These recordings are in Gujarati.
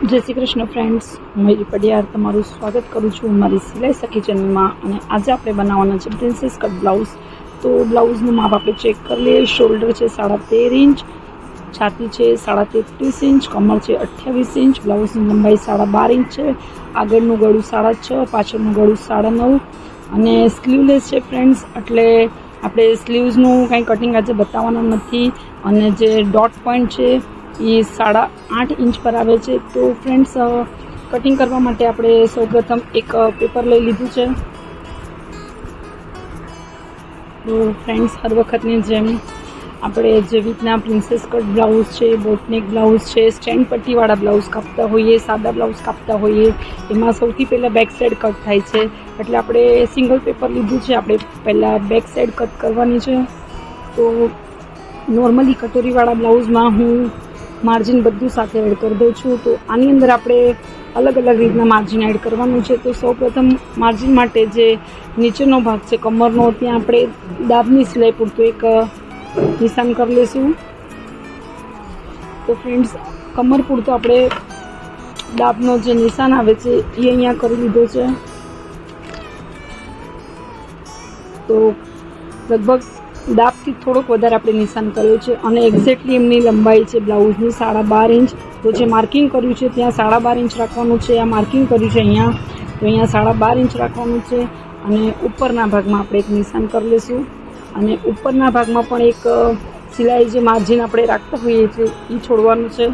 જય શ્રી કૃષ્ણ ફ્રેન્ડ્સ હું મેરી પડિયાર તમારું સ્વાગત કરું છું મારી સિલાઈ સખી ચેનલમાં અને આજે આપણે બનાવવાના છે પ્રિન્સેસ કટ બ્લાઉઝ તો બ્લાઉઝનું માપ આપણે ચેક કરી લઈએ. શોલ્ડર છે સાડા તેર ઇંચ, છાતી છે સાડા તેત્રીસ ઇંચ, કમર છે અઠ્યાવીસ ઇંચ બ્લાઉઝની લંબાઈ સાડા બાર ઇંચ છે, આગળનું ગળું સાડા છ, પાછળનું ગળું સાડા નવ અને સ્લીવલેસ છે ફ્રેન્ડ્સ એટલે આપણે સ્લીવ્સનું કાંઈ કટિંગ આજે બતાવવાના નથી. અને જે ડોટ પોઈન્ટ છે એ સાડા આઠ ઇંચ પર આવે છે. તો ફ્રેન્ડ્સ કટિંગ કરવા માટે આપણે સૌપ્રથમ એક પેપર લઈ લીધું છે. તો ફ્રેન્ડ્સ હર વખતની જેમ આપણે જેવી રીતના પ્રિન્સેસ કટ બ્લાઉઝ છે બોટનેક બ્લાઉઝ છે સ્ટેન્ડ પટ્ટીવાળા બ્લાઉઝ કાપતા હોઈએ, સાદા બ્લાઉઝ કાપતા હોઈએ, એમાં સૌથી પહેલાં બેક સાઈડ કટ થાય છે. એટલે આપણે સિંગલ પેપર લીધું છે, આપણે પહેલાં બેક સાઈડ કટ કરવાની છે. તો નોર્મલી કટોરીવાળા બ્લાઉઝમાં હું માર્જિન બધું સાથે એડ કરી દઉં છું. તો આની અંદર આપણે અલગ અલગ રીતના માર્જિન એડ કરવાનું છે. તો સૌપ્રથમ માર્જિન માટે જે નીચેનો ભાગ છે, કમરનો, ત્યાં આપણે દાબની સિલાઈ પૂરતું એક નિશાન કરી લઈશું. તો ફ્રેન્ડ્સ કમર પૂરતો આપણે દાબનો જે નિશાન આવે છે, એ અહીંયા કરી લીધો છે. તો લગભગ દાબથી થોડોક વધારે આપણે નિશાન કર્યું છે અને એક્ઝેક્ટલી એમની લંબાઈ છે બ્લાઉઝની સાડા બાર ઇંચ. તો જે માર્કિંગ કર્યું છે ત્યાં સાડા બાર ઇંચ રાખવાનું છે. આ માર્કિંગ કર્યું છે અહીંયા. તો અહીંયા સાડા બાર ઇંચ રાખવાનું છે અને ઉપરના ભાગમાં આપણે એક નિશાન કરી લઈશું. અને ઉપરના ભાગમાં પણ એક સિલાઈ જે માર્જિન આપણે રાખતા હોઈએ છીએ એ છોડવાનું છે.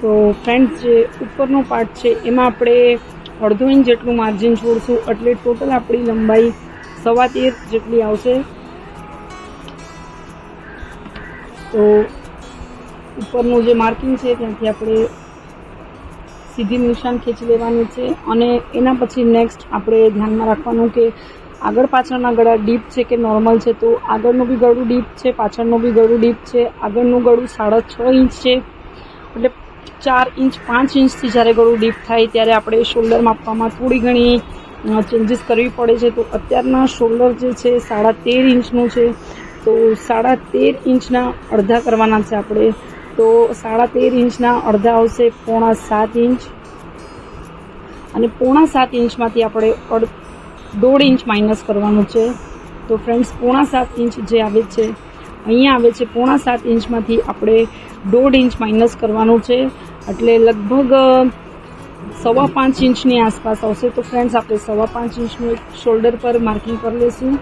તો ફ્રેન્ડ્સ જે ઉપરનો પાર્ટ છે, એમાં આપણે અડધો ઇંચ જેટલું માર્જિન છોડશું. એટલે ટોટલ આપણી લંબાઈ સવા તેર જેટલી આવશે. તો ઉપરનું જે માર્કિંગ છે, ત્યાંથી આપણે સીધી નિશાન ખેંચી લેવાનું છે. અને એના પછી નેક્સ્ટ આપણે ધ્યાનમાં રાખવાનું કે આગળ પાછળના ગળા ડીપ છે કે નોર્મલ છે, તો આગળનું બી ગળું ડીપ છે, પાછળનું બી ગળું ડીપ છે. આગળનું ગળું સાડા છ ઇંચ છે. એટલે ચાર ઇંચ, પાંચ ઇંચથી જ્યારે ગળું ડીપ થાય, ત્યારે આપણે શોલ્ડર માપવામાં થોડી ઘણી ચેન્જીસ કરવી પડે છે. તો અત્યારના શોલ્ડર જે છે, સાડા તેર ઇંચનું છે. તો સાડા તેર ઇંચના અડધા કરવાના છે આપણે. તો સાડા તેર ઇંચના અડધા આવશે પોણા સાત ઇંચ. અને પોણા સાત ઇંચમાંથી આપણે અડ, દોઢ ઇંચ માઇનસ કરવાનું છે. તો ફ્રેન્ડ્સ પોણા સાત ઇંચ જે આવે છે, અહીંયા આવે છે, પોણા સાત ઇંચમાંથી આપણે દોઢ ઇંચ માઇનસ કરવાનું છે. એટલે લગભગ સવા પાંચ ઇંચની આસપાસ આવશે. તો ફ્રેન્ડ્સ આપણે સવા પાંચ ઇંચનું એક શોલ્ડર પર માર્કિંગ કરી લઈશું.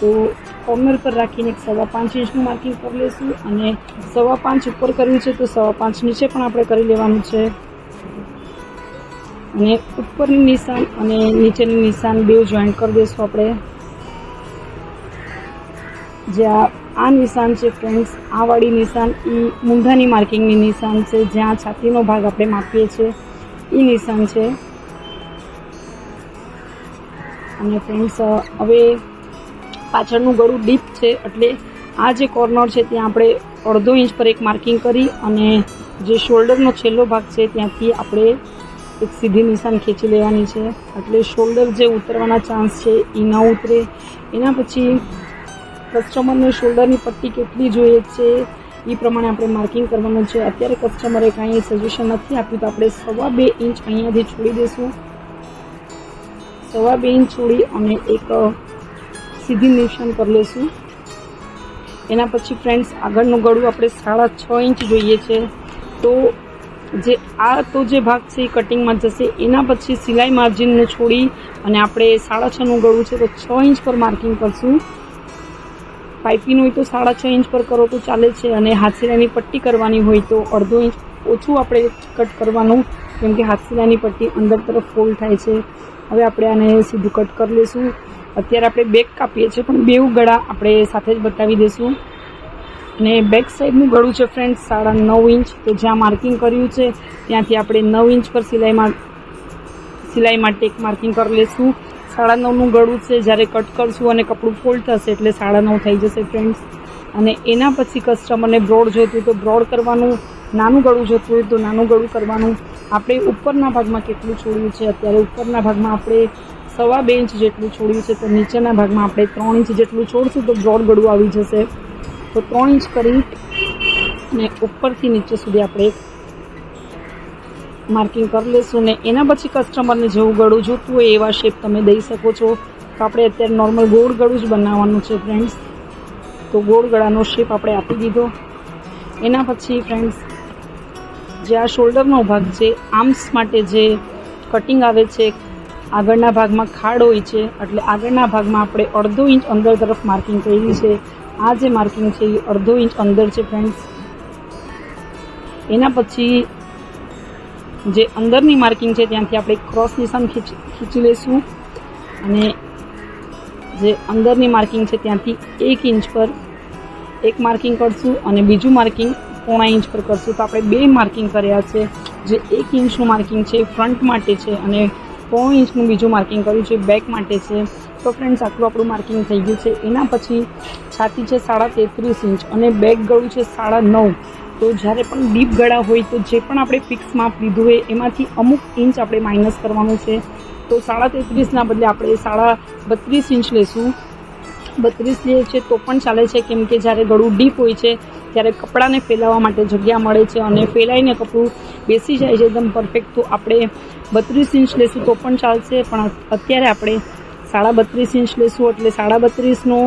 તો કોર્નર પર રાખીને એક સવા પાંચ ઇંચનું માર્કિંગ કરી લઈશું. અને સવા પાંચ ઉપર કરવું છે તો સવા પાંચ નીચે પણ આપણે કરી લેવાનું છે. અને ઉપરની નિશાન અને નીચેની નિશાન બે જોઈન્ટ કરી દઈશું આપણે. જે આ આ નિશાન છે ફ્રેન્ડ્સ આ વાળી નિશાન એ મૂંઢાની માર્કિંગની નિશાન છે. જ્યાં છાતીનો ભાગ આપણે માપીએ છીએ. એ નિશાન છે. અને ફ્રેન્ડ્સ હવે પાછળનું ગળું ડીપ છે, એટલે આ જે કોર્નર છે, ત્યાં આપણે અડધો ઇંચ પર એક માર્કિંગ કરી અને જે શોલ્ડરનો છેલ્લો ભાગ છે, ત્યાંથી આપણે એક સીધી નિશાન ખેંચી લેવાની છે. એટલે શોલ્ડર જે ઉતરવાના ચાન્સ છે એ ન ઉતરે. એના પછી કસ્ટમરને શોલ્ડરની પટ્ટી કેટલી જોઈએ છે એ પ્રમાણે આપણે માર્કિંગ કરવાનું છે. અત્યારે કસ્ટમરે કાંઈ સજેશન નથી આપ્યું તો આપણે સવા બે ઇંચ અહીંયાથી છોડી દઈશું. સવા બે ઇંચ છોડી અને એક સીધી નિશાન કરી લઈશું. એના પછી ફ્રેન્ડ્સ આગળનું ગળું આપણે સાડા છ ઇંચ જોઈએ છે. તો જે, આ તો જે ભાગ છે એ કટિંગમાં જશે. એના પછી સિલાઈ માર્જિનને છોડી અને આપણે સાડા છનું ગળું છે તો છ ઇંચ પર માર્કિંગ કરશું. પાઇપિંગ હોય તો સાડા છ ઇંચ પર કરો તો ચાલે છે અને હાથસિલાની પટ્ટી કરવાની હોય તો અડધો ઇંચ ઓછું આપણે કટ કરવાનું, કેમ કે હાથસિલાની પટ્ટી અંદર તરફ ફોલ્ડ થાય છે. હવે આપણે આને સીધું કટ કરી લઈશું અત્યારે આપણે બેક કાપીએ છીએ, પણ બેઉ ગળા આપણે સાથે જ બતાવી દઈશું અને બેક સાઈડનું ગળું છે ફ્રેન્ડ્સ, સાડા નવ ઇંચ. તો જ્યાં માર્કિંગ કર્યું છે, ત્યાંથી આપણે નવ ઇંચ પર સિલાઈમાં સિલાઈ માટે એક માર્કિંગ કરી લઈશું સાડા નવનું ગળું છે, જ્યારે કટ કરશું અને કપડું ફોલ્ડ થશે એટલે સાડા નવ થઈ જશે ફ્રેન્ડ્સ અને એના પછી કસ્ટમરને બ્રોડ જોઈતું તો બ્રોડ કરવાનું, નાનું ગળું જોતું હોય તો નાનું ગળું કરવાનું. આપણે ઉપરના ભાગમાં કેટલું છોડ્યું છે? અત્યારે ઉપરના ભાગમાં આપણે સવા બે ઇંચ જેટલું છોડ્યું છે, તો નીચેના ભાગમાં આપણે ત્રણ ઇંચ જેટલું છોડશું તો બ્રોડ ગળું આવી જશે. તો ત્રણ ઇંચ કરી અને ઉપરથી નીચે સુધી આપણે માર્કિંગ કરી લેશું ને એના પછી કસ્ટમરને જેવું ગળું જોતું હોય એવા શેપ તમે દઈ શકો છો. તો આપણે અત્યારે નોર્મલ ગોળ ગળું જ બનાવવાનું છે ફ્રેન્ડ્સ તો ગોળ ગળાનો શેપ આપણે આપી દીધો. એના પછી ફ્રેન્ડ્સ જે આ શોલ્ડરનો ભાગ છે આર્મ્સ માટે જે કટિંગ આવે છે, આગળના ભાગમાં ખાડ હોય છે, એટલે આગળના ભાગમાં આપણે અડધો ઇંચ અંદર તરફ માર્કિંગ કરેલી છે. આ જે માર્કિંગ છે એ અડધો ઇંચ અંદર છે ફ્રેન્ડ્સ એના પછી જે અંદરની માર્કિંગ છે ત્યાંથી આપણે ક્રોસ નિશાન ખીચ લઈશું. અને જે અંદરની માર્કિંગ છે ત્યાંથી એક ઇંચ પર એક માર્કિંગ કરશું અને બીજું માર્કિંગ પોણા ઇંચ પર કરશું. તો આપણે બે માર્કિંગ કર્યા છે. જે એક ઇંચનું માર્કિંગ છે ફ્રન્ટ માટે છે અને પોણું ઇંચનું બીજું માર્કિંગ કર્યું છે બેક માટે છે. તો ફ્રેન્ડ્સ, આટલું આપણું માર્કિંગ થઈ ગયું છે. એના પછી છાતી છે સાડા તેત્રીસ ઇંચ અને બેક ગળું છે સાડા નવ. તો જ્યારે પણ ડીપ ગળા હોય તો જે પણ આપણે ફિક્સ માપ લીધું હોય, એમાંથી અમુક ઇંચ આપણે માઇનસ કરવાનું છે. તો સાડા તેત્રીસના બદલે આપણે સાડા બત્રીસ ઇંચ લેશું. બત્રીસ લે છે તો પણ ચાલે છે, કેમ કે જ્યારે ગળું ડીપ હોય છે, ત્યારે કપડાને ફેલાવવા માટે જગ્યા મળે છે અને ફેલાઈને કપડું બેસી જાય છે એકદમ પરફેક્ટ તો આપણે બત્રીસ ઇંચ લેશું તો પણ ચાલશે, પણ અત્યારે આપણે સાડા બત્રીસ ઇંચ લેશું, એટલે સાડા બત્રીસનો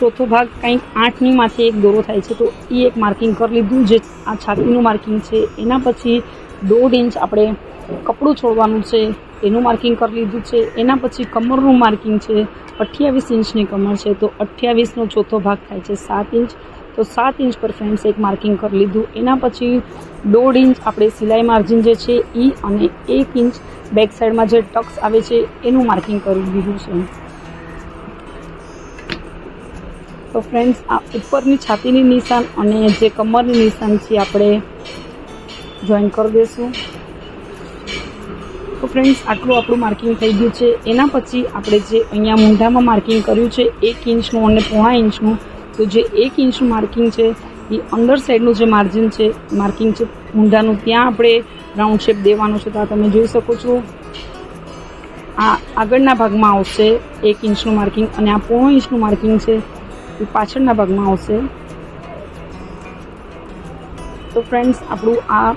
ચોથો ભાગ કંઈક આઠની માથે એક દોરો થાય છે, તો એ એક માર્કિંગ કરી લીધું જે આ છાતીનું માર્કિંગ છે. એના પછી દોઢ ઇંચ આપણે કપડું છોડવાનું છે, એનું માર્કિંગ કરી લીધું છે. એના પછી કમરનું માર્કિંગ છે, અઠ્યાવીસ ઇંચની કમર છે, તો અઠ્યાવીસનો ચોથો ભાગ થાય છે સાત ઇંચ. તો સાત ઇંચ પર ફ્રેન્ડ્સ એક માર્કિંગ કરી લીધું. એના પછી દોઢ ઇંચ આપણે સિલાઈ માર્જિન જે છે એ અને એક ઇંચ બેક સાઈડમાં જે ટક્સ આવે છે, એનું માર્કિંગ કરી દીધું છે. તો ફ્રેન્ડ્સ આ ઉપરની છાતીની નિશાન અને જે કમરની નિશાન છે, આપણે જોઈન કરી દઈશું. તો ફ્રેન્ડ્સ આટલું આપણું માર્કિંગ થઈ ગયું છે. એના પછી આપણે જે અહીંયા મૂંઢામાં માર્કિંગ કર્યું છે, એક ઇંચનું અને પોણા ઇંચનું, તો જે એક ઇંચનું માર્કિંગ છે, એ અંડર સાઈડનું જે માર્જિન છે માર્કિંગ છે મૂંઢાનું, ત્યાં આપણે રાઉન્ડ શેપ દેવાનું છે. તો તમે જોઈ શકો છો. આ આગળના ભાગમાં આવશે એક ઇંચનું માર્કિંગ અને આ પોણો ઇંચનું માર્કિંગ છે. પાછળના ભાગમાં આવશે. તો ફ્રેન્ડ્સ આપણું આ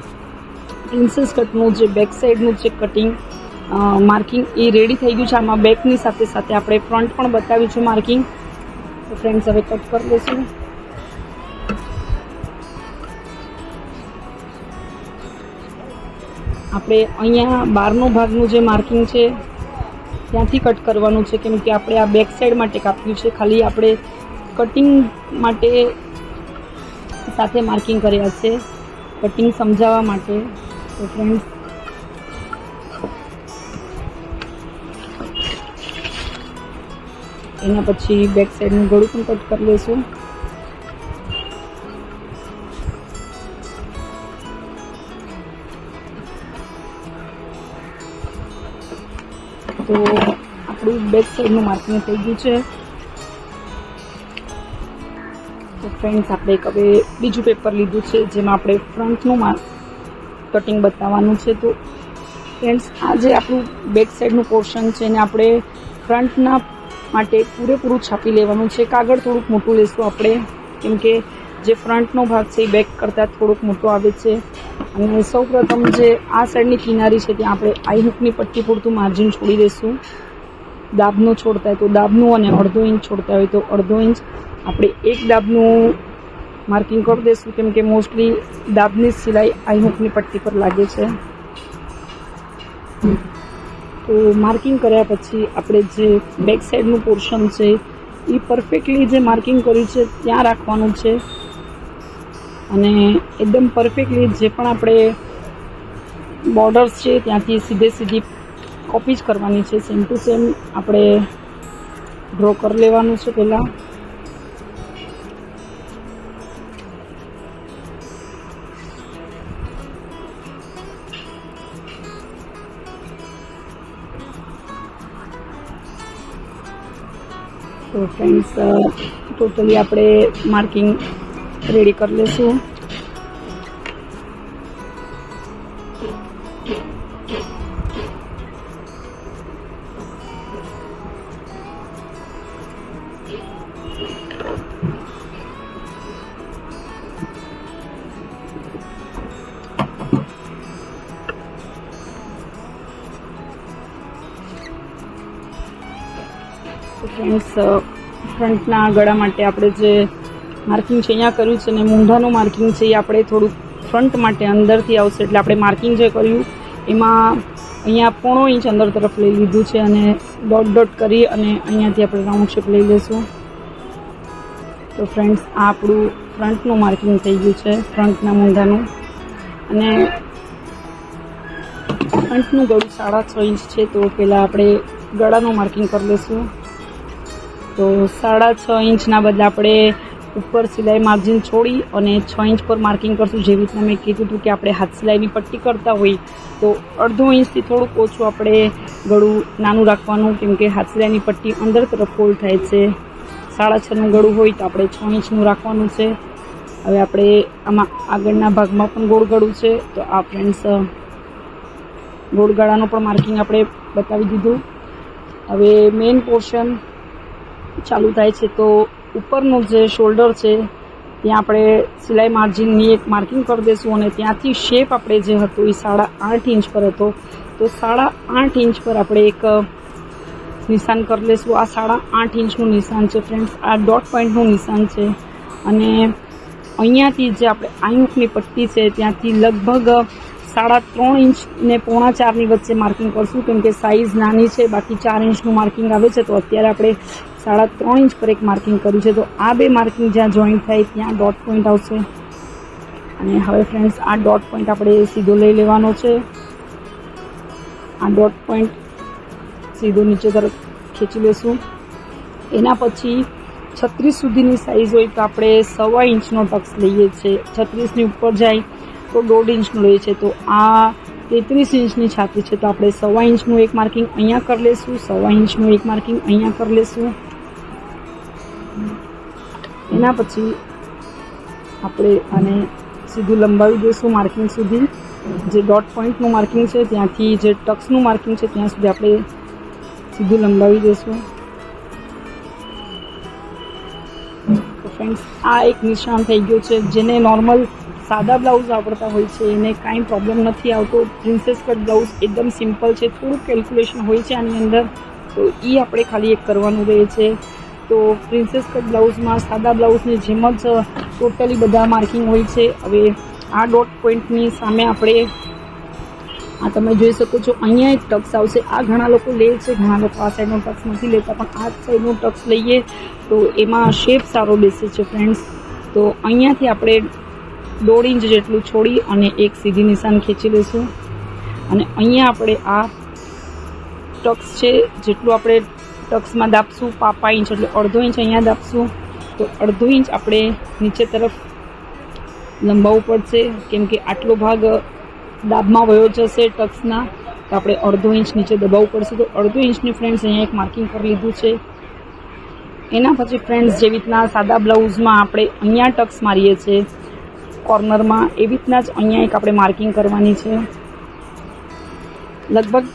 પ્રિન્સેસ કટનું જે બેક સાઈડનું જે કટિંગ માર્કિંગ એ રેડી થઈ ગયું છે. આમાં બેકની સાથે સાથે આપણે ફ્રન્ટ પણ બતાવ્યું છે માર્કિંગ તો ફ્રેન્ડ્સ હવે કટ કરી લઈશું આપણે અહીંયા બારનો ભાગનું જે માર્કિંગ છે, ત્યાંથી કટ કરવાનું છે. કેમ કે આપણે આ બેક સાઈડ માટે કાપ્યું છે. ખાલી આપણે કટિંગ માટે સાથે માર્કિંગ કર્યા છે. કટિંગ સમજાવવા માટે. તો ફ્રેન્ડ્સ એના પછી બેક સાઈડનું ગળું પણ કટ કરી લઈશું તો આપણું બેક સાઈડનું માર્કિંગ થઈ ગયું છે. ફ્રેન્ડ્સ આપણે એક હવે બીજું પેપર લીધું છે, જેમાં આપણે ફ્રન્ટનું કટિંગ બતાવવાનું છે. તો ફ્રેન્ડ્સ આ જે આપણું બેક સાઈડનું પોર્શન છે એને આપણે ફ્રન્ટના માટે પૂરેપૂરું છાપી લેવાનું છે. કાગળ થોડુંક મોટું લેશું આપણે, કેમ કે જે ફ્રન્ટનો ભાગ છે એ બેક કરતાં થોડુંક મોટો આવે છે. અને સૌપ્રથમ જે આ સાઈડની કિનારી છે, ત્યાં આપણે આઈ હુકની પટ્ટી પૂરતું માર્જિન છોડી દઈશું દાબનું છોડતા હોય તો દાબનું અને અડધો ઇંચ છોડતા હોય તો અડધો ઇંચ આપણે એક દાબનું માર્કિંગ કરી દઈશું, કેમ કે મોસ્ટલી દાબની સિલાઈ આઈ હુકની પટ્ટી પર લાગે છે. તો માર્કિંગ કર્યા પછી આપણે જે બેક સાઈડનું પોર્શન છે, એ પરફેક્ટલી જે માર્કિંગ કર્યું છે, ત્યાં રાખવાનું છે. અને એકદમ પરફેક્ટલી જે પણ આપણે બોર્ડર્સ છે, ત્યાંથી સીધે સીધી કોપી જ કરવાની છે. સેમ ટુ સેમ આપણે ડ્રો કરી લેવાનું છે પહેલાં. તો ફ્રેન્ડ્સ ટોટલી આપણે માર્કિંગ રેડી કરી લઈશું ફ્રન્ટના ગળા માટે આપણે જે માર્કિંગ છે, અહીંયા કર્યું છે ને મૂંઢાનું માર્કિંગ છે, એ આપણે થોડુંક ફ્રન્ટ માટે અંદરથી આવશે. એટલે આપણે માર્કિંગ જે કર્યું, એમાં અહીંયા પોણો ઇંચ અંદર તરફ લઈ લીધું છે અને ડોટ ડોટ કરી અને અહીંયાથી આપણે રાઉન્ડ શેપ લઈ લઈશું તો ફ્રેન્ડ્સ, આ આપણું ફ્રન્ટનું માર્કિંગ થઈ ગયું છે, ફ્રન્ટના મૂંઢાનું. અને ફ્રન્ટનું ગળું સાડા છ ઇંચ છે, તો પહેલાં આપણે ગળાનું માર્કિંગ કરી લઈશું તો સાડા છ ઇંચના બદલે આપણે ઉપર સિલાઈ માર્જિન છોડી અને છ ઇંચ પર માર્કિંગ કરશું જેવી રીતના મેં કીધું હતું કે આપણે હાથ સિલાઈની પટ્ટી કરતા હોઈ તો અડધો ઇંચથી થોડુંક ઓછું આપણે ગળું નાનું રાખવાનું કેમ કે હાથ સિલાઈની પટ્ટી અંદર તરફ ફોલ્ડ થાય છે. સાડા છનું ગળું હોય તો આપણે છ ઇંચનું રાખવાનું છે. હવે આપણે આમાં આગળના ભાગમાં પણ ગોળ ગળું છે. તો આ ફ્રેન્ડ્સ ગોળગાળાનું પણ માર્કિંગ આપણે બતાવી દીધું. હવે મેઇન પોર્શન ચાલુ થાય છે, તો ઉપરનું જે શોલ્ડર છે, ત્યાં આપણે સિલાઈ માર્જિનની એક માર્કિંગ કરી દઈશું અને ત્યાંથી શેપ આપણે જે હતો એ સાડા આઠ ઇંચ પર હતો. તો સાડા આઠ ઇંચ પર આપણે એક નિશાન કરી લઈશું. આ સાડા આઠ ઇંચનું નિશાન છે ફ્રેન્ડ્સ આ ડોટ પોઈન્ટનું નિશાન છે. અને અહીંયાથી જે આપણે આયુખની પટ્ટી છે, ત્યાંથી લગભગ સાડા ત્રણ ઇંચ ને પોણા ચારની વચ્ચે માર્કિંગ કરશું, કેમ કે સાઇઝ નાની છે, બાકી ચાર ઇંચનું માર્કિંગ આવે છે, તો અત્યારે આપણે સાડા ત્રણ ઇંચ પર એક માર્કિંગ કર્યું છે. તો આ બે માર્કિંગ જ્યાં જોઈન્ટ થાય ત્યાં ડોટ પોઈન્ટ આવશે. અને હવે ફ્રેન્ડ્સ, આ ડોટ પોઈન્ટ આપણે સીધો લઈ લેવાનો છે. આ ડોટ પોઈન્ટ સીધો નીચે તરફ ખેંચી લેશું. એના પછી છત્રીસ સુધીની સાઇઝ હોય તો આપણે સવા ઇંચનો ટક્સ લઈએ છીએ. છત્રીસની ઉપર જાય તો દોઢ ઇંચનું લઈએ છીએ તો આ તેત્રીસ ઇંચની છાતી છે. તો આપણે સવા ઇંચનું એક માર્કિંગ અહીંયા કરી લેશું. સવા ઇંચનું એક માર્કિંગ અહીંયા કરી લેશું. એના પછી આપણે આને સીધું લંબાવી દઈશું માર્કિંગ સુધી. જે ડોટ પોઈન્ટનું માર્કિંગ છે, ત્યાંથી જે ટક્સનું માર્કિંગ છે, ત્યાં સુધી આપણે સીધું લંબાવી દઈશું. તો ફ્રેન્ડ્સ આ એક નિશાન થઈ ગયું છે, જેને નોર્મલ સાદા બ્લાઉઝ આવડતા હોય છે, એને કાંઈ પ્રોબ્લેમ નથી આવતો. પ્રિન્સેસ કટ બ્લાઉઝ એકદમ સિમ્પલ છે થોડું કેલ્ક્યુલેશન હોય છે આની અંદર, તો એ આપણે ખાલી એક કરવાનું રહે છે. તો પ્રિન્સેસ કટ બ્લાઉઝમાં સાદા બ્લાઉઝની જેમ જ ટોટલી બધા માર્કિંગ હોય છે. હવે આ ડોટ પોઈન્ટની સામે આપણે, આ તમે જોઈ શકો છો, અહીંયા એક ટક્સ આવશે. આ ઘણા લોકો લે છે, ઘણા લોકો આ સાઈડનો ટક્સ નથી લેતા, પણ આ સાઈડનો ટક્સ લઈએ તો એમાં શેપ સારો બેસે છે ફ્રેન્ડ્સ તો અહીંયાથી આપણે દોઢ ઇંચ જેટલું છોડી અને એક સીધી નિશાન ખેંચી લઈશું. અને અહીંયા આપણે આ ટક્સ છે, જેટલું આપણે ટક્સમાં દાબશું, પાપા ઇંચ એટલે અડધો ઇંચ અહીંયા દાપશું તો અડધો ઇંચ આપણે નીચે તરફ લંબાવવું પડશે. કેમ કે આટલો ભાગ દાબમાં વયો જશે ટક્સના, તો આપણે અડધો ઇંચ નીચે દબાવવું પડશે. તો અડધો ઇંચની ફ્રેન્ડ્સ અહીંયા એક માર્કિંગ કરી લીધું છે. એના પછી ફ્રેન્ડ્સ જેવી રીતના સાદા બ્લાઉઝમાં આપણે અહીંયા ટક્સ મારીએ છીએ. કોર્નરમાં એવી રીતના જ અહીંયા એક આપણે માર્કિંગ કરવાની છે. લગભગ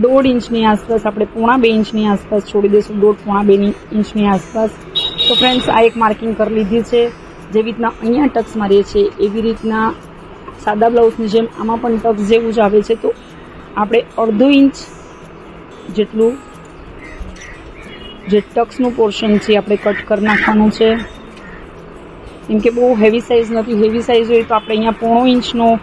દોઢ ઇંચની આસપાસ આપણે પોણા બે ઇંચની આસપાસ છોડી દઈશું, દોઢ પોણા બે ઇંચની આસપાસ. તો ફ્રેન્ડ્સ આ એક માર્કિંગ કરી લીધી છે. જેવી રીતના અહીંયા ટક્સ મારીએ છીએ, એવી રીતના સાદા બ્લાઉઝની જેમ આમાં પણ ટક્સ જેવું જ આવે છે. તો આપણે અડધો ઇંચ જેટલું, જે ટક્સનું પોર્શન છે, આપણે કટ કરી નાખવાનું છે. કેમ કે બહુ હેવી સાઇઝ નથી. હેવી સાઇઝ હોય તો આપણે અહીંયા પોણો ઇંચનો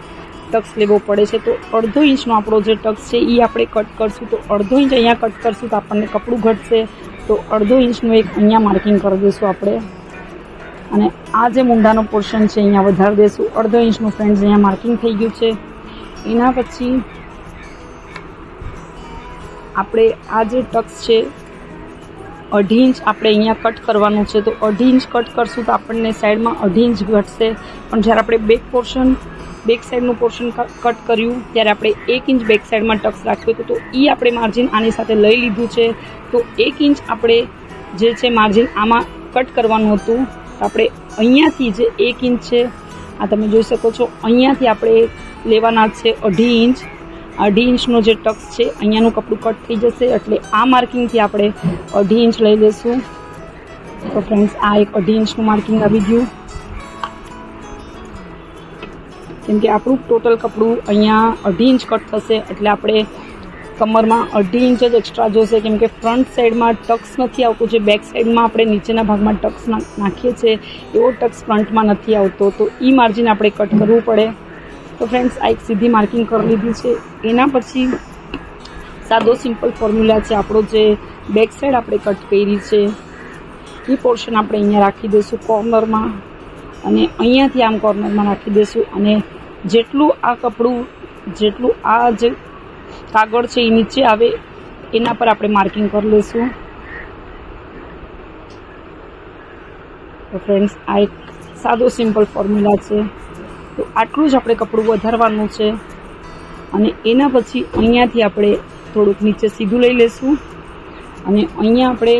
ટક્સ લેવો પડે છે, તો અડધો ઇંચનો આપણો જે ટક્સ છે એ આપણે કટ કરશું. તો અડધો ઇંચ અહીંયા કટ કરશું તો આપણને કપડું ઘટશે. તો અડધો ઇંચનું એક અહીંયા માર્કિંગ કરી દઈશું આપણે. અને આ જે મૂંઢાનો પોર્શન છે, અહીંયા વધારી દઈશું. અડધો ઇંચનું ફ્રેન્ડ્સ અહીંયા માર્કિંગ થઈ ગયું છે. એના પછી આપણે આ જે ટક્સ છે અઢી ઇંચ આપણે અહીંયા કટ કરવાનું છે, તો અઢી ઇંચ કટ કરશું તો આપણને સાઈડમાં અઢી ઇંચ ઘટશે. પણ જ્યારે આપણે બેક પોર્શન બેક સાઈડનું પોર્શન કટ કર્યું, ત્યારે આપણે એક ઇંચ બેક સાઈડમાં ટક્સ રાખ્યું હતું. તો એ આપણે માર્જિન આની સાથે લઈ લીધું છે. તો એક ઇંચ આપણે જે છે માર્જિન આમાં કટ કરવાનું હતું. આપણે અહીંયાથી જે એક ઇંચ છે, આ તમે જોઈ શકો છો, અહીંયાથી આપણે લેવાના છે અઢી ઇંચ. અઢી ઇંચનો જે ટક્સ છે, અહીંયાનું કપડું કટ થઈ જશે એટલે આ માર્કિંગથી આપણે અઢી ઇંચ લઈ લઈશું તો ફ્રેન્ડ્સ આ એક અઢી ઇંચનું માર્કિંગ આવી ગયું. કેમ કે આપણું ટોટલ કપડું અહીંયા અઢી ઇંચ કટ થશે એટલે આપણે કમરમાં અઢી ઇંચ જ એક્સ્ટ્રા જોશે. કેમ કે ફ્રન્ટ સાઈડમાં ટક્સ નથી આવતું, જે બેક સાઈડમાં આપણે નીચેના ભાગમાં ટક્સ નાખીએ છીએ, એવો ટક્સ ફ્રન્ટમાં નથી આવતો. તો એ માર્જિન આપણે કટ કરવું પડે. તો ફ્રેન્ડ્સ આ એક સીધી માર્કિંગ કરી લીધી છે. એના પછી સાદો સિમ્પલ ફોર્મ્યુલા છે. આપણો જે બેક સાઈડ આપણે કટ કરી છે, એ પોર્શન આપણે અહીંયા રાખી દઈશું કોર્નરમાં અને અહીંયાથી આમ કોર્નરમાં રાખી દઈશું. અને જેટલું આ કપડું, જેટલું આ જે કાગળ છે એ નીચે આવે, એના પર આપણે માર્કિંગ કરી લઈશું. તો ફ્રેન્ડ્સ આ એક સાદો સિમ્પલ ફોર્મ્યુલા છે. તો આટલું જ આપણે કપડું વધારવાનું છે. અને એના પછી અહીંયાથી આપણે થોડુંક નીચે સીધું લઈ લઈશું અને અહીંયા આપણે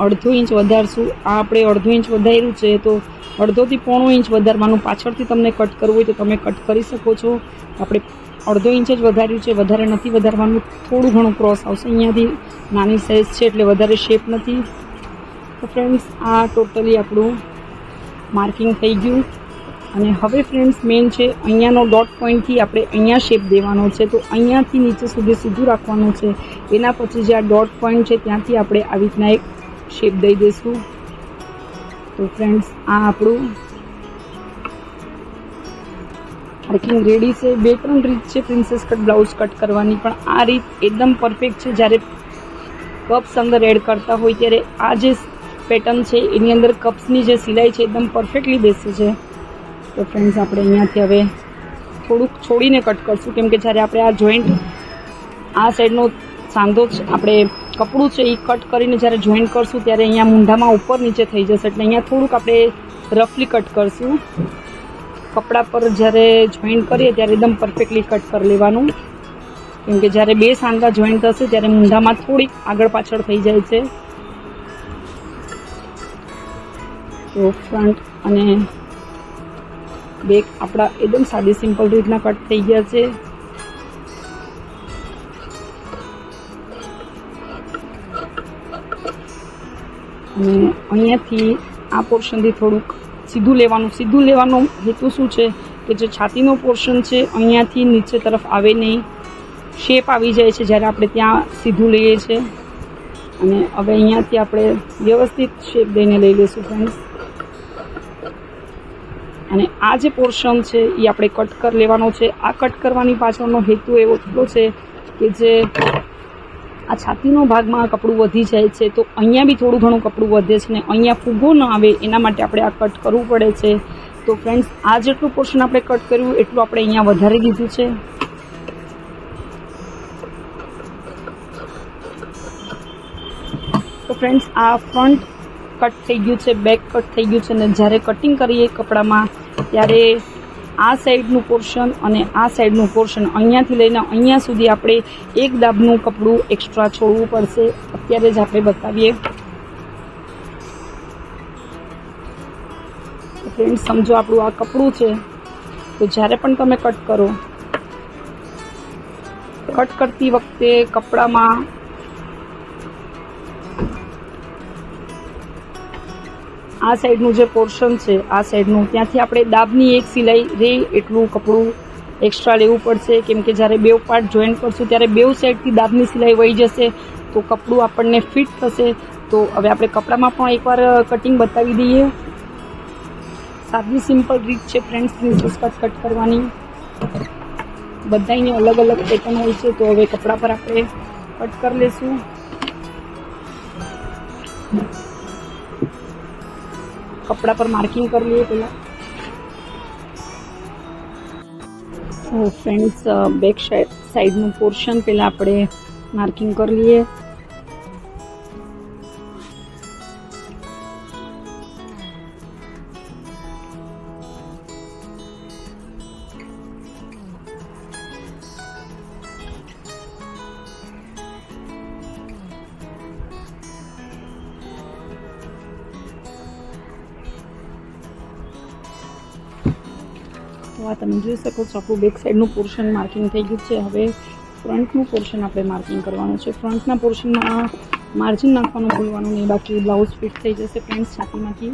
અડધો ઇંચ વધારશું. આ આપણે અડધો ઇંચ વધાર્યું છે તો અડધોથી પોણો ઇંચ વધારવાનું. પાછળથી તમને કટ કરવું હોય તો તમે કટ કરી શકો છો. આપણે અડધો ઇંચ જ વધાર્યું છે. વધારે નથી વધારવાનું. થોડું ઘણું ક્રોસ આવશે. અહીંયાથી નાની સાઇઝ છે એટલે વધારે શેપ નથી. તો ફ્રેન્ડ્સ આ ટોટલી આપણું માર્કિંગ થઈ ગયું. અને હવે ફ્રેન્ડ્સ મેઇન છે, અહીંયાનો ડોટ પોઈન્ટથી આપણે અહીંયા શેપ દેવાનો છે. તો અહીંયાથી નીચે સુધી સીધું રાખવાનું છે. એના પછી જે આ ડોટ પોઈન્ટ છે, ત્યાંથી આપણે આવી રીતના એક શેપ દઈ દઈશું. તો ફ્રેન્ડ્સ આ આપણું માર્કિંગ રેડી છે. બે ત્રણ રીત છે પ્રિન્સેસ કટ બ્લાઉઝ કટ કરવાની. પણ આ રીત એકદમ પરફેક્ટ છે. જ્યારે કપ્સ અંદર એડ કરતા હોય, ત્યારે આ જે પેટર્ન છે, એની અંદર કપ્સની જે સિલાઈ છે, એકદમ પરફેક્ટલી બેસે છે. તો ફ્રેન્ડ્સ આપણે અહીંયાથી હવે થોડુંક છોડીને કટ કરશું, કેમ કે જ્યારે આપણે આ જોઈન્ટ આ સાઈડનો સાંધો આપણે કપડું છે, એ કટ કરીને જ્યારે જોઈન્ટ કરશું, ત્યારે અહીંયા મૂંઢામાં ઉપર નીચે થઈ જશે, એટલે અહીંયા થોડુંક આપણે રફલી કટ કરશું. કપડા પર જ્યારે જોઈન્ટ કરીએ, ત્યારે એકદમ પરફેક્ટલી કટ કરી લેવાનું. કેમ કે જ્યારે બે સાંધા જોઈન્ટ થશે, ત્યારે મૂંઢામાં થોડીક આગળ પાછળ થઈ જાય છે. તો ફ્રન્ટ અને બેક આપણા એકદમ સાદી સિમ્પલ રીતના કટ થઈ ગયા છે. અને અહીંયાથી આ પોર્શનથી થોડુંક સીધું લેવાનું. સીધું લેવાનો હેતુ શું છે? કે જે છાતીનો પોર્શન છે, અહીંયાથી નીચે તરફ આવે નહીં. શેપ આવી જાય છે જ્યારે આપણે ત્યાં સીધું લઈએ છીએ. અને હવે અહીંયાથી આપણે વ્યવસ્થિત શેપ દઈને લઈ લઈશું ફ્રેન્ડ્સ અને આ જે પોર્શન છે એ આપણે કટ કરી લેવાનો છે. આ કટ કરવાની પાછળનો હેતુ એવો થયો છે કે જે આ છાતીનો ભાગમાં કપડું વધી જાય છે, તો અહીંયા બી થોડું ઘણું કપડું વધે છે ને અહીંયા ફૂગો ન આવે એના માટે આપણે આ કટ કરવું પડે છે. તો ફ્રેન્ડ્સ આ જેટલું પોર્શન આપણે કટ કર્યું, એટલું આપણે અહીંયા વધારી દીધું છે. તો ફ્રેન્ડ્સ આ ફ્રન્ટ કટ થઈ ગયું છે બેક કટ થઈ ગયું છે અને જ્યારે કટિંગ કરીએ કપડામાં, ત્યારે આ સાઈડનું પોર્શન અને આ સાઈડનું પોર્શન અહીંયાથી લઈને અહીંયા સુધી આપણે એક દાબનું કપડું એક્સ્ટ્રા છોડવું પડશે. અત્યારે જ આપણે બતાવીએ. ફ્રેન્ડ સમજો આપણું આ કપડું છે. તો જ્યારે પણ તમે કટ કરો કટ કરતી વખતે કપડામાં આ સાઈડનું જે પોર્શન છે, આ સાઈડનું, ત્યાંથી આપણે દાબની એક સિલાઈ રે એટલું કપડું એક્સ્ટ્રા લેવું પડશે. કેમ કે જ્યારે બેવ પાર્ટ જોઈન્ટ કરશું, ત્યારે બેવ સાઈડથી દાબની સિલાઈ વહી જશે, તો કપડું આપણને ફિટ થશે. તો હવે આપણે કપડામાં પણ એકવાર કટિંગ બતાવી દઈએ. સાદી સિમ્પલ રીત છે ફ્રેન્ડ્સ પ્રિન્સેસ કટ કટ કરવાની. બધાની અલગ અલગ પેટર્ન હોય છે, તો હવે કપડા પર આપણે કટ કરી લેશું. કપડા પર માર્કિંગ કરી લઈએ પહેલાં. ફ્રેન્ડ્સ બેક સાઈડનું પોર્શન પહેલાં આપણે માર્કિંગ કરી લઈએ. જોઈ શકો છો, આપણું બેક સાઈડનું પોર્શન માર્કિંગ થઈ ગયું છે. હવે ફ્રન્ટનું પોર્શન આપણે માર્કિંગ કરવાનું છે. ફ્રન્ટના પોર્શનમાં માર્જિન નાખવાનું ભૂલવાનું નહીં. બાકી બ્લાઉઝ ફિટ થઈ જશે પેન્ટ છાતીમાંથી.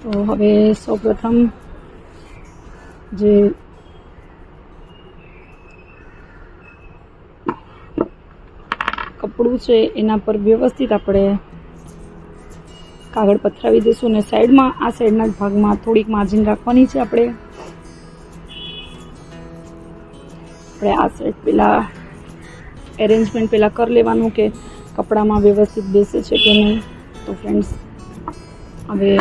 તો હવે સૌપ્રથમ જે કપડું છે, એના પર વ્યવસ્થિત આપણે કાગળ પથરાવી દઈશું અને સાઈડમાં આ સાઈડના જ ભાગમાં થોડીક માર્જિન રાખવાની છે આપણે. આપણે આ સાઈડ પેલા એરેન્જમેન્ટ પેલા કરી લેવાનું કે કપડામાં વ્યવસ્થિત બેસે છે કે નહીં? તો ફ્રેન્ડ્સ હવે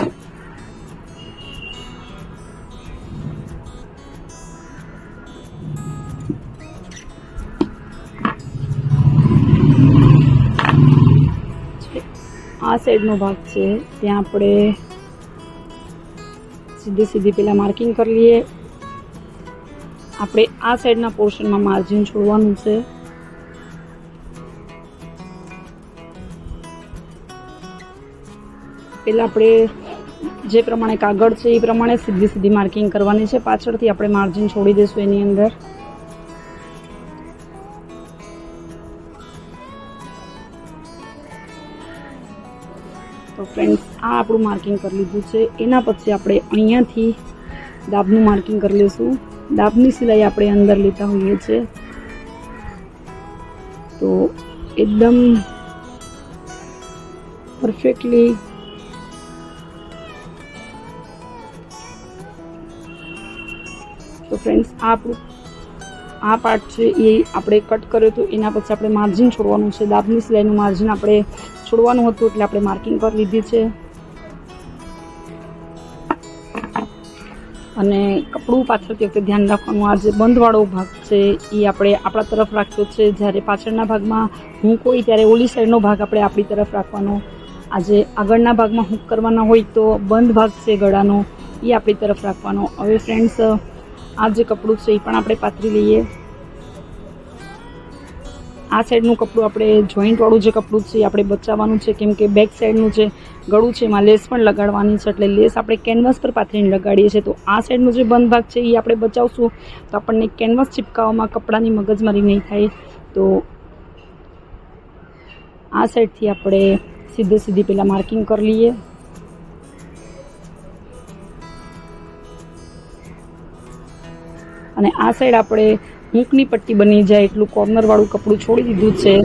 આ સાઈડનો ભાગ છે, ત્યાં આપણે સીધી સીધી પેલા માર્કિંગ કરી લઈએ. આપણે આ સાઈડના પોર્શનમાં માર્જિન છોડવાનું છે. પહેલાં આપણે જે પ્રમાણે કાગળ છે એ પ્રમાણે સીધી સીધી માર્કિંગ કરવાની છે. પાછળથી આપણે માર્જિન છોડી દઈશું એની અંદર. તો ફ્રેન્ડ્સ આ આપણું માર્કિંગ કરી લીધું છે. એના પછી આપણે અહીંયાથી દાબનું માર્કિંગ કરી લઈશું. દાબની સિલાઈ આપણે અંદર લેતા હોઈએ છીએ. તો એકદમ પરફેક્ટલી તો ફ્રેન્ડ્સ આ આ પાર્ટ છે એ આપણે કટ કર્યો હતો. એના પછી આપણે માર્જિન છોડવાનું છે. દાબની સિલાઈનું માર્જિન આપણે છોડવાનું હતું એટલે આપણે માર્કિંગ કરી લીધી છે. અને કપડું પાછળથી વખતે ધ્યાન રાખવાનું, આ જે બંધવાળો ભાગ છે એ આપણે આપણા તરફ રાખ્યો છે. જ્યારે પાછળના ભાગમાં હું હોય ત્યારે ઓલી સાઈડનો ભાગ આપણે આપણી તરફ રાખવાનો. આજે આગળના ભાગમાં હૂંક કરવાના હોય તો બંધ ભાગ છે ગળાનો એ આપણી તરફ રાખવાનો. હવે ફ્રેન્ડ્સ આ જે કપડું છે એ પણ આપણે પાથરી લઈએ. આ સાઈડનું કપડું આપણે જોઈન્ટવાળું જે કપડું છે આપણે બચાવવાનું છે, કેમ કે બેક સાઈડનું જે ગળું છે એમાં લેસ પણ લગાડવાની છે, એટલે લેસ આપણે કેનવાસ પર પાથરીને લગાડીએ છીએ. તો આ સાઈડનો જે બંધ ભાગ છે એ આપણે બચાવશું. તો આપણને કેનવાસ ચિપકાવવામાં કપડાની મગજમારી નહીં થાય. તો આ સાઈડથી આપણે સીધે સીધી પહેલાં માર્કિંગ કરી લઈએ. અને આ સાઈડ આપણે હૂંકની પટ્ટી બની જાય એટલું કોર્નરવાળું કપડું છોડી દીધું છે.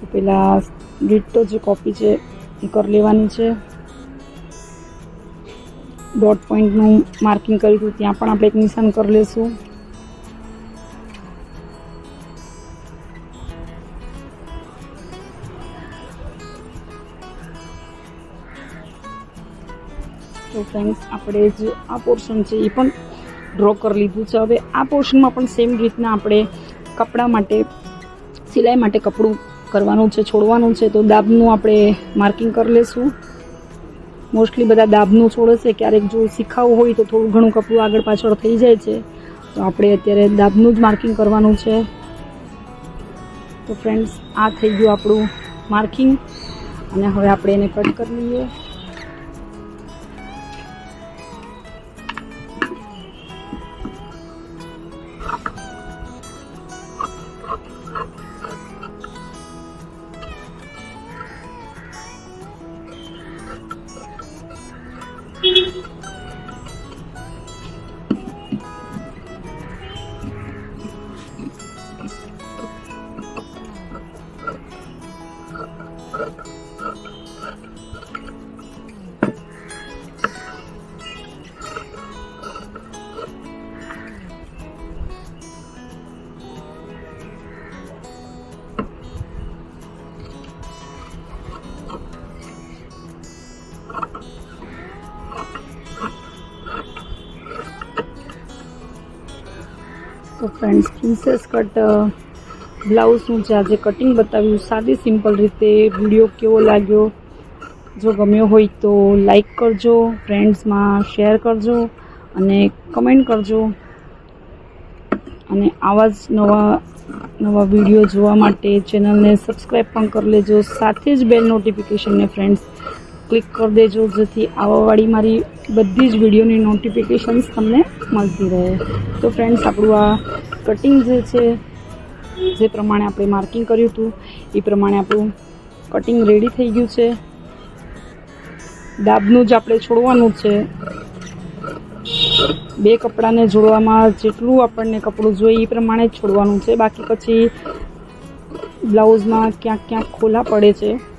તો પેલા ડિટ્ટો જે કોપી છે એ કરી લેવાની છે. ડોટ પોઈન્ટનું માર્કિંગ કર્યું હતું, ત્યાં પણ આપણે એક નિશાન કરી લેશું. ફ્રેન્ડ્સ આપણે જે આ પોર્શન છે એ પણ ડ્રો કરી લીધું છે. હવે આ પોર્શનમાં પણ સેમ રીતના આપણે કપડા માટે, સિલાઈ માટે કપડું કરવાનું છે, છોડવાનું છે. તો દાબનું આપણે માર્કિંગ કરી લેશું. મોસ્ટલી બધા દાબનું છોડે છે ક્યારેક જો શીખાવવું હોય તો થોડું ઘણું કપડું આગળ પાછળ થઈ જાય છે. તો આપણે અત્યારે દાબનું જ માર્કિંગ કરવાનું છે. તો ફ્રેન્ડ્સ આ થઈ ગયું આપણું માર્કિંગ અને હવે આપણે એને કટ કરી લઈએ. તો ફ્રેન્ડ્સ પ્રિન્સેસ કટ બ્લાઉઝનું જે આજે કટિંગ બતાવ્યું, સાદી સિમ્પલ રીતે વીડિયો કેવો લાગ્યો? જો ગમ્યો હોય તો લાઈક કરજો ફ્રેન્ડ્સમાં શેર કરજો અને કમેન્ટ કરજો. અને આવા જ નવા નવા વીડિયો જોવા માટે ચેનલને સબસ્ક્રાઈબ પણ કરી લેજો. સાથે જ બેલ નોટિફિકેશનને ફ્રેન્ડ્સ ક્લિક કરી દેજો, જેથી આવાવાળી મારી બધી જ વિડીયોની નોટિફિકેશન્સ તમને મળતી રહે. તો ફ્રેન્ડ્સ આપણું આ કટિંગ જે છે, જે પ્રમાણે આપણે માર્કિંગ કર્યું હતું, એ પ્રમાણે આપણું કટિંગ રેડી થઈ ગયું છે. દાબનું જ આપણે છોડવાનું છે. બે કપડાને જોડવામાં જેટલું આપણને કપડું જોઈએ એ પ્રમાણે જ છોડવાનું છે. બાકી પછી બ્લાઉઝમાં ક્યાંક ક્યાંક ખોલા પડે છે.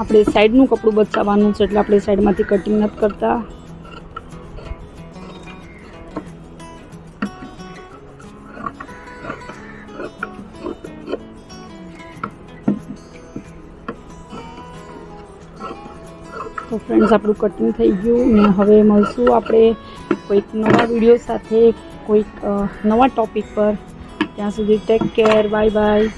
આપણે સાઈડનું કપડું બચાવવાનું છે એટલે આપણે સાઈડમાંથી કટિંગ નથી કરતા. તો ફ્રેન્ડ્સ આપણું કટિંગ થઈ ગયું ને હવે મળશું આપણે કોઈક નવા વીડિયો સાથે, કોઈક નવા ટોપિક પર. ત્યાં સુધી ટેક કેર બાય બાય